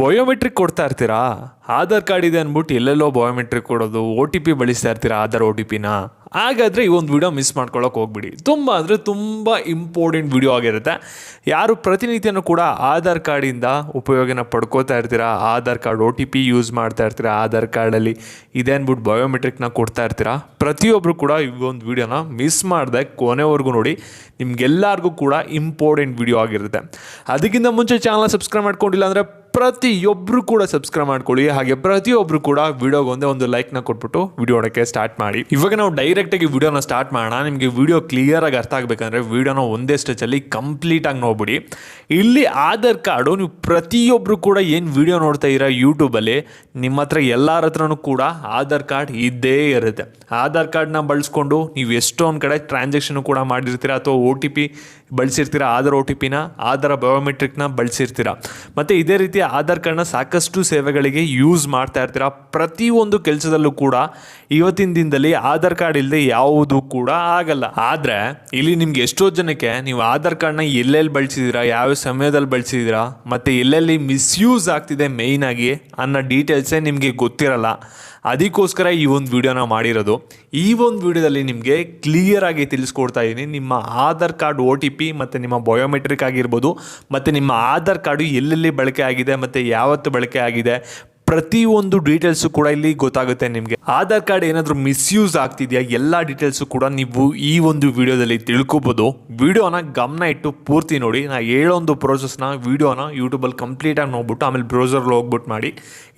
Biometric ಕೊಡ್ತಾ ಇರ್ತೀರಾ? Aadhaar card ಇದೆ ಅಂದ್ಬಿಟ್ಟು ಎಲ್ಲೆಲ್ಲೋ ಬಯೋಮೆಟ್ರಿಕ್ ಕೊಡೋದು ಓ ಟಿ ಪಿ ಬಳಸ್ತಾ ಇರ್ತೀರಾ ಆಧಾರ್ ಓ ಟಿ ಪಿನ ಹಾಗಾದರೆ ಈ ಒಂದು ವಿಡಿಯೋ ಮಿಸ್ ಮಾಡ್ಕೊಳ್ಳೋಕೆ ಹೋಗ್ಬಿಡಿ. ತುಂಬ ಅಂದರೆ ತುಂಬ ಇಂಪಾರ್ಟೆಂಟ್ ವಿಡಿಯೋ ಆಗಿರುತ್ತೆ. ಯಾರು ಪ್ರತಿನಿತ್ಯನೂ ಕೂಡ ಆಧಾರ್ ಕಾರ್ಡಿಂದ ಉಪಯೋಗನ ಪಡ್ಕೋತಾ ಇರ್ತೀರಾ? Aadhaar card O T P use ಮಾಡ್ತಾ ಇರ್ತೀರಾ? ಆಧಾರ್ ಕಾರ್ಡಲ್ಲಿ ಇದೇನ್ಬಿಟ್ಟು ಬಯೋಮೆಟ್ರಿಕ್ನ ಕೊಡ್ತಾ ಇರ್ತೀರಾ? ಪ್ರತಿಯೊಬ್ಬರು ಕೂಡ ಈ ಒಂದು ವಿಡಿಯೋನ ಮಿಸ್ ಮಾಡದೆ ಕೊನೆವರೆಗೂ ನೋಡಿ. ನಿಮ್ಗೆಲ್ಲರಿಗೂ ಕೂಡ ಇಂಪಾರ್ಟೆಂಟ್ ವಿಡಿಯೋ ಆಗಿರುತ್ತೆ. ಅದಕ್ಕಿಂತ ಮುಂಚೆ ಚಾನಲ್ ಸಬ್ಸ್ಕ್ರೈಬ್ ಮಾಡ್ಕೊಂಡಿಲ್ಲ ಅಂದರೆ ಪ್ರತಿಯೊಬ್ಬರು ಕೂಡ ಸಬ್ಸ್ಕ್ರೈಬ್ ಮಾಡ್ಕೊಳ್ಳಿ. ಹಾಗೆ ಪ್ರತಿಯೊಬ್ಬರು ಕೂಡ ವಿಡಿಯೋಗೆ ಒಂದೇ ಲೈಕ್ನ ಕೊಟ್ಬಿಟ್ಟು ವಿಡಿಯೋ ನೋಡೋಕ್ಕೆ ಸ್ಟಾರ್ಟ್ ಮಾಡಿ. ಇವಾಗ ನಾವು ಡೈರೆಕ್ಟಾಗಿ ವಿಡಿಯೋನ ಸ್ಟಾರ್ಟ್ ಮಾಡೋಣ. ನಿಮಗೆ ವಿಡಿಯೋ ಕ್ಲಿಯರಾಗಿ ಅರ್ಥ ಆಗಬೇಕಂದ್ರೆ ವಿಡಿಯೋನ ಒಂದೇ ಸ್ಟೆಚಲ್ಲಿ ಕಂಪ್ಲೀಟಾಗಿ ನೋಡ್ಬಿಡಿ. ಇಲ್ಲಿ ಆಧಾರ್ ಕಾರ್ಡು ನೀವು ಪ್ರತಿಯೊಬ್ಬರು ಕೂಡ ಏನು ವಿಡಿಯೋ ನೋಡ್ತಾ ಇರೋ ಯೂಟ್ಯೂಬಲ್ಲಿ ನಿಮ್ಮ ಹತ್ರ ಎಲ್ಲರ ಹತ್ರನೂ ಕೂಡ ಆಧಾರ್ ಕಾರ್ಡ್ ಇದ್ದೇ ಇರುತ್ತೆ. ಆಧಾರ್ ಕಾರ್ಡ್ನ ಬಳಸ್ಕೊಂಡು ನೀವು ಎಷ್ಟೊಂದು ಕಡೆ ಟ್ರಾನ್ಸಾಕ್ಷನ್ ಕೂಡ ಮಾಡಿರ್ತೀರ ಅಥವಾ ಓ ಬಳಸಿರ್ತೀರ? ಆಧಾರ್ ಒ ಟಿ ಪಿನ ಆಧಾರ್ ಬಯೋಮೆಟ್ರಿಕ್ನ ಬಳಸಿರ್ತೀರ? ಮತ್ತು ಇದೇ ರೀತಿ ಆಧಾರ್ ಕಾರ್ಡ್ನ ಸಾಕಷ್ಟು ಸೇವೆಗಳಿಗೆ ಯೂಸ್ ಮಾಡ್ತಾ ಇರ್ತೀರ? ಪ್ರತಿಯೊಂದು ಕೆಲಸದಲ್ಲೂ ಕೂಡ ಇವತ್ತಿನ ದಿನದಲ್ಲಿ ಆಧಾರ್ ಕಾರ್ಡ್ ಇಲ್ಲದೆ ಯಾವುದು ಕೂಡ ಆಗಲ್ಲ. ಆದರೆ, ಇಲ್ಲಿ ನಿಮ್ಗೆ ಎಷ್ಟೋ ಜನಕ್ಕೆ ನೀವು ಆಧಾರ್ ಕಾರ್ಡ್ನ ಎಲ್ಲೆಲ್ಲಿ ಬಳಸಿದ್ದೀರಾ ಯಾವ ಸಮಯದಲ್ಲಿ ಬಳಸಿದ್ದೀರಾ ಮತ್ತು ಎಲ್ಲೆಲ್ಲಿ ಮಿಸ್ಯೂಸ್ ಆಗ್ತಿದೆ ಮೇಯ್ನಾಗಿ ಅನ್ನೋ ಡೀಟೇಲ್ಸೇ ನಿಮಗೆ ಗೊತ್ತಿರಲ್ಲ. ಅದಕ್ಕೋಸ್ಕರ ಈ ಒಂದು ವಿಡಿಯೋನ ಮಾಡಿರೋದು. ಈ ಒಂದು ವಿಡಿಯೋದಲ್ಲಿ ನಿಮಗೆ ಕ್ಲಿಯರ್ ಆಗಿ ತಿಳಿಸ್ಕೊಡ್ತಾ ಇದ್ದೀನಿ ನಿಮ್ಮ Aadhaar card O T P ಮತ್ತು ನಿಮ್ಮ ಬಯೋಮೆಟ್ರಿಕ್ ಆಗಿರ್ಬೋದು, ಮತ್ತು ನಿಮ್ಮ ಆಧಾರ್ ಕಾರ್ಡು ಎಲ್ಲೆಲ್ಲಿ ಬಳಕೆ ಆಗಿದೆ, ಮತ್ತು ಯಾವತ್ತು ಬಳಕೆ ಆಗಿದೆ, ಪ್ರತಿಯೊಂದು ಡೀಟೇಲ್ಸು ಕೂಡ ಇಲ್ಲಿ ಗೊತ್ತಾಗುತ್ತೆ ನಿಮಗೆ. ಆಧಾರ್ ಕಾರ್ಡ್ ಏನಾದರೂ ಮಿಸ್ಯೂಸ್ ಆಗ್ತಿದೆಯಾ, ಎಲ್ಲ ಡೀಟೇಲ್ಸು ಕೂಡ ನೀವು ಈ ಒಂದು ವಿಡಿಯೋದಲ್ಲಿ ತಿಳ್ಕೊಬೋದು. ವಿಡಿಯೋನ ಗಮನ ಇಟ್ಟು ಪೂರ್ತಿ ನೋಡಿ, ನಾ ಹೇಳೋಂದು ಪ್ರೋಸೆಸ್ನ ವಿಡಿಯೋನ ಯೂಟ್ಯೂಬಲ್ಲಿ ಕಂಪ್ಲೀಟಾಗಿ ನೋಡ್ಬಿಟ್ಟು, ಆಮೇಲೆ ಬ್ರೌಸರ್ಲ್ಲಿ ಹೋಗ್ಬಿಟ್ಟು ಮಾಡಿ.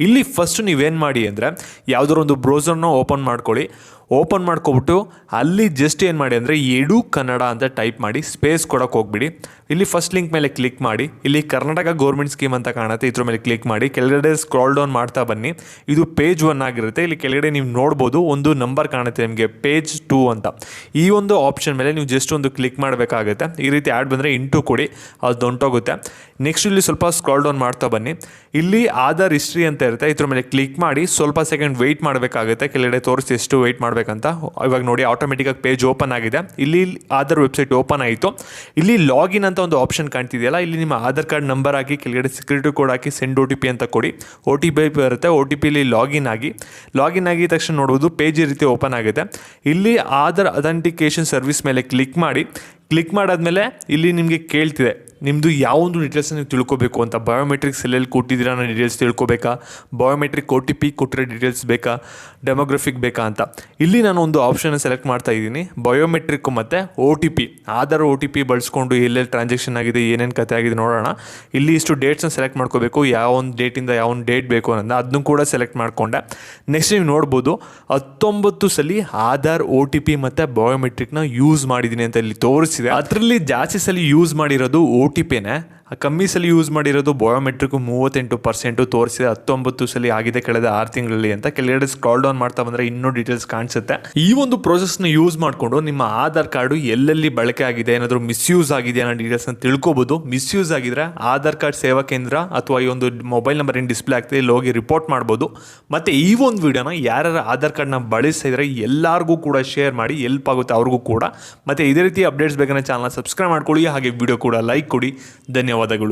ಇಲ್ಲಿ ಫಸ್ಟ್ ನೀವೇನು ಮಾಡಿ ಅಂದರೆ, ಯಾವುದಾದ್ರು ಒಂದು ಬ್ರೌಸರ್ನ ಓಪನ್ ಮಾಡ್ಕೊಳ್ಳಿ. ಓಪನ್ ಮಾಡ್ಕೊಬಿಟ್ಟು ಅಲ್ಲಿ ಜಸ್ಟ್ ಏನು ಮಾಡಿ ಅಂದರೆ ಎಡು ಕನ್ನಡ ಅಂತ ಟೈಪ್ ಮಾಡಿ ಸ್ಪೇಸ್ ಕೊಡೋಕೆ ಹೋಗ್ಬಿಡಿ. ಇಲ್ಲಿ ಫಸ್ಟ್ ಲಿಂಕ್ ಮೇಲೆ ಕ್ಲಿಕ್ ಮಾಡಿ. ಇಲ್ಲಿ ಕರ್ನಾಟಕ ಗೌರ್ಮೆಂಟ್ ಸ್ಕೀಮ್ ಅಂತ ಕಾಣುತ್ತೆ. ಇದ್ರ ಮೇಲೆ ಕ್ಲಿಕ್ ಮಾಡಿ. ಕೆಳಗಡೆ ಸ್ಕ್ರಾಲ್ ಡೌನ್ ಮಾಡ್ತಾ ಬನ್ನಿ. ಇದು ಪೇಜ್ ಒನ್ ಆಗಿರುತ್ತೆ. ಇಲ್ಲಿ ಕೆಳಗಡೆ ನೀವು ನೋಡ್ಬೋದು ಒಂದು ನಂಬರ್ ಕಾಣುತ್ತೆ ನಿಮಗೆ. ಪೇಜ್ ಟೂ ಅಂತ. ಈ ಒಂದು ಆಪ್ಷನ್ ಮೇಲೆ ನೀವು ಜಸ್ಟ್ ಒಂದು ಕ್ಲಿಕ್ ಮಾಡಬೇಕಾಗುತ್ತೆ. ಈ ರೀತಿ ಆ್ಯಡ್ ಬಂದರೆ ಇಂಟು ಕೊಡಿ. ಅದು ಹೊಂಟೋಗುತ್ತೆ ನೆಕ್ಸ್ಟ್ ಇಲ್ಲಿ ಸ್ವಲ್ಪ ಸ್ಕ್ರಾಲ್ ಡೌನ್ ಮಾಡ್ತಾ ಬನ್ನಿ. ಇಲ್ಲಿ ಆಧಾರ್ ಹಿಸ್ಟ್ರಿ ಅಂತ ಇರುತ್ತೆ. ಇದ್ರ ಮೇಲೆ ಕ್ಲಿಕ್ ಮಾಡಿ ಸ್ವಲ್ಪ ಸೆಕೆಂಡ್ ವೆಯ್ಟ್ ಮಾಡಬೇಕಾಗುತ್ತೆ. ಕೆಳಗಡೆ ತೋರಿಸಿ ಎಷ್ಟು ವೆಯ್ಟ್ ಮಾಡಬೇಕಂತ. ಇವಾಗ ನೋಡಿ ಆಟೋಮೆಟಿಕಾಗಿ ಪೇಜ್ ಓಪನ್ ಆಗಿದೆ. ಇಲ್ಲಿ ಆಧಾರ್ ವೆಬ್ಸೈಟ್ ಓಪನ್ ಆಯಿತು. ಇಲ್ಲಿ ಲಾಗಿನ್ ಅಂತ ಒಂದು ಆಪ್ಷನ್ ಕಾಣ್ತಿದೆಯಲ್ಲ. ಇಲ್ಲಿ ನಿಮ್ಮ ಆಧಾರ್ ಕಾರ್ಡ್ ನಂಬರ್ ಹಾಕಿ, ಕೆಳಗಡೆ ಸೆಕ್ಯೂರಿಟಿ ಕೋಡ್ ಹಾಕಿ ಸೆಂಡ್ ಒ ಟಿ ಪಿ ಅಂತ ಕೊಡಿ. ಒ ಟಿ ಪಿ ಬರುತ್ತೆ. ಒ ಟಿ ಪಿಲಿ ಲಾಗಿನ್ ಆಗಿ. ಲಾಗಿನ್ ಆಗಿದ ತಕ್ಷಣ ನೋಡ್ಬೋದು ಪೇಜ್ ಈ ರೀತಿ ಓಪನ್ ಆಗುತ್ತೆ. ಇಲ್ಲಿ ಆಧಾರ್ ಅಥೆಂಟಿಕೇಶನ್ ಸರ್ವಿಸ್ ಮೇಲೆ ಕ್ಲಿಕ್ ಮಾಡಿ. ಕ್ಲಿಕ್ ಮಾಡಾದ್ಮೇಲೆ ಇಲ್ಲಿ ನಿಮಗೆ ಕೇಳ್ತಿದೆ. ನಿಮ್ಮದು ಯಾವೊಂದು ಡೀಟೇಲ್ಸ್ ನೀವು ತಿಳ್ಕೊಬೇಕು ಅಂತ? ಬಯೋಮೆಟ್ರಿಕ್ಸ್ ಎಲ್ಲೆಲ್ಲಿ ಕೊಟ್ಟಿದ್ದೀರ ನಾನು ಡೀಟೇಲ್ಸ್ ತಿಳ್ಕೊಬೇಕಾ? ಬಯೋಮೆಟ್ರಿಕ್ ಒ ಟಿ ಪಿ ಕೊಟ್ಟಿರೋ ಡೀಟೇಲ್ಸ್ ಬೇಕಾ? ಡೆಮೋಗ್ರಫಿಕ್ ಬೇಕಾ ಅಂತ? ಇಲ್ಲಿ ನಾನು ಒಂದು ಆಪ್ಷನ್ ಸೆಲೆಕ್ಟ್ ಮಾಡ್ತಾ ಇದ್ದೀನಿ. ಬಯೋಮೆಟ್ರಿಕ್ ಮತ್ತು O T P Aadhaar O T P ಬಳಸ್ಕೊಂಡು ಎಲ್ಲೆಲ್ಲಿ ಟ್ರಾನ್ಸಾಕ್ಷನ್ ಆಗಿದೆ, ಏನೇನು ಕತೆ ಆಗಿದೆ ನೋಡೋಣ. ಇಲ್ಲಿ ಇಷ್ಟು ಡೇಟ್ಸ್ನ ಸೆಲೆಕ್ಟ್ ಮಾಡ್ಕೋಬೇಕು. ಯಾವ ಒಂದು ಡೇಟಿಂದ ಯಾವ ಒಂದು ಡೇಟ್ ಬೇಕು ಅನ್ನೋದು ಅದನ್ನು ಕೂಡ ಸೆಲೆಕ್ಟ್ ಮಾಡಿಕೊಂಡೆ. ನೆಕ್ಸ್ಟ್ ನೀವು ನೋಡ್ಬೋದು, ಹತ್ತೊಂಬತ್ತು ಸಲ ಆಧಾರ್ ಒ ಟಿ ಪಿ ಮತ್ತು ಬಯೋಮೆಟ್ರಿಕ್ನ ಯೂಸ್ ಮಾಡಿದ್ದೀನಿ ಅಂತ ಇಲ್ಲಿ ತೋರಿಸಿದೆ. ಅದರಲ್ಲಿ ಜಾಸ್ತಿ ಸಲ ಯೂಸ್ ಮಾಡಿರೋದು ಓ ಟಿ ಪಿನೇ ಕಮ್ಮಿ ಸಲ ಯೂಸ್ ಮಾಡಿರೋದು ಬಯೋಮೆಟ್ರಿಕ್ ಮೂವತ್ತೆಂಟು ಪರ್ಸೆಂಟು ತೋರಿಸಿದೆ, ಹತ್ತೊಂಬತ್ತು ಸಲ ಆಗಿದೆ ಕಳೆದ ಆರು ತಿಂಗಳಲ್ಲಿ ಅಂತ. ಕೆಳಗಡೆ ಸ್ಕ್ರಾಲ್ ಡೌನ್ ಮಾಡ್ತಾ ಬಂದರೆ ಇನ್ನೂ ಡೀಟೇಲ್ಸ್ ಕಾಣಿಸುತ್ತೆ. ಈ ಒಂದು ಪ್ರೊಸೆಸ್ನ ಯೂಸ್ ಮಾಡಿಕೊಂಡು ನಿಮ್ಮ ಆಧಾರ್ ಕಾರ್ಡು ಎಲ್ಲೆಲ್ಲಿ ಬಳಕೆ ಆಗಿದೆ, ಏನಾದರೂ ಮಿಸ್ಯೂಸ್ ಆಗಿದೆ ಅನ್ನೋ ಡೀಟೇಲ್ಸ್ನ ತಿಳ್ಕೊಬೋದು. ಮಿಸ್ಯೂಸ್ ಆಗಿದ್ರೆ ಆಧಾರ್ ಕಾರ್ಡ್ ಸೇವಾ ಕೇಂದ್ರ ಅಥವಾ ಈ ಒಂದು ಮೊಬೈಲ್ ನಂಬರ್ ಏನು ಡಿಸ್ಪ್ಲೇ ಆಗ್ತಿದೆ, ಇಲ್ಲಿ ಹೋಗಿ ರಿಪೋರ್ಟ್ ಮಾಡ್ಬೋದು. ಮತ್ತು ಈ ಒಂದು ವಿಡಿಯೋನ ಯಾರು ಆಧಾರ್ ಕಾರ್ಡ್ನ ಬಳಸಿದ್ರೆ ಎಲ್ಲರಿಗೂ ಕೂಡ ಶೇರ್ ಮಾಡಿ ಹೆಲ್ಪ್ ಆಗುತ್ತೆ ಅವ್ರಿಗೂ ಕೂಡ. ಮತ್ತು ಇದೇ ರೀತಿ ಅಪ್ಡೇಟ್ಸ್ ಬೇಕಂದ್ರೆ ಚಾನಲ್ ಸಬ್ಸ್ಕ್ರೈಬ್ ಮಾಡ್ಕೊಳ್ಳಿ, ಹಾಗೆ ವಿಡಿಯೋ ಕೂಡ ಲೈಕ್ ಕೊಡಿ. batacul